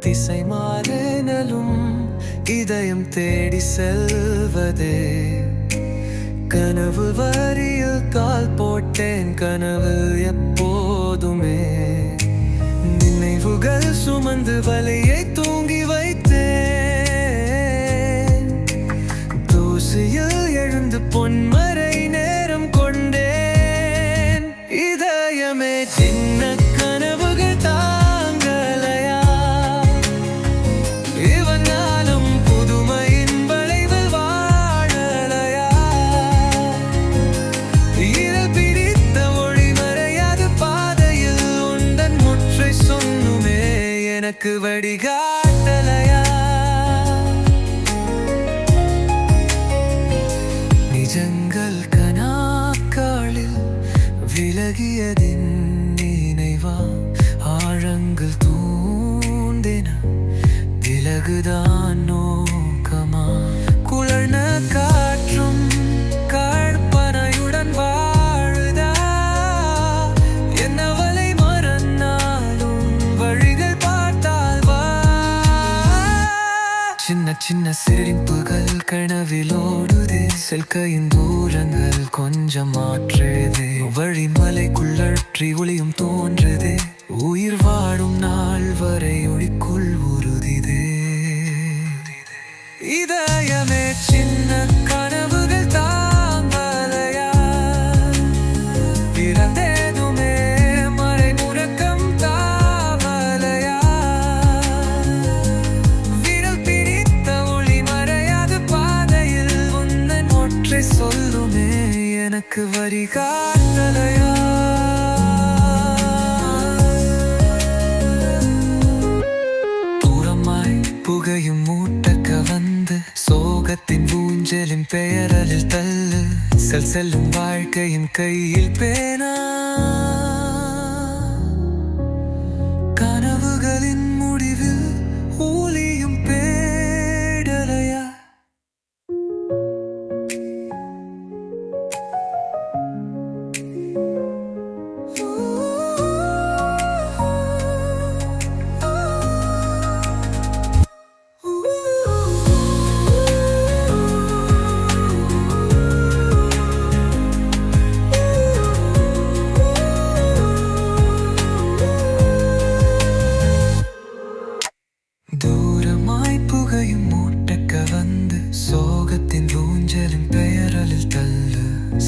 திசை மாறினலும் இதயம் தேடி செல்வதே. கனவு வரியில் கால் போட்டேன் கனவு எப்போதுமே. நினைவுகள் சுமந்து வலையை தூங்கி வைத்தேன். தூசியில் எழுந்து பொன்ம எனக்கு வழிகாட்டலையா? நிஜங்கள் கனாக்காளில் விலகியதின் நினைவா? ஆழங்கள் தூண்டின விலகுதான். சிரிப்புகள் கனவில் ஓடுதே செல்கையின் தூரங்கள் கொஞ்சம் மாற்றுதே. வழிமலைக்குள்ளற்றி ஒளியும் தோன்றுதே. எனக்கு வரி காட்டலையா தூரமாய் புகையும் மூட்டக்க வந்து சோகத்தின் ஊஞ்சலின் பெயரலில் தள்ளு. செல் செல்லும் வாழ்க்கையின் கையில் பேனா.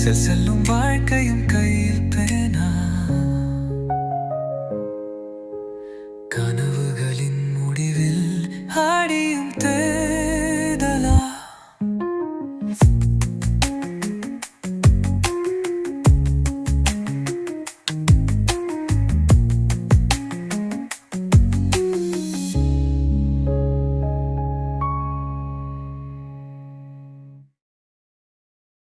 செல் செல்லும் வாழ்க்கையும் கையில் பேனா. கனவுகளின் முடிவில் ஆடியும் தே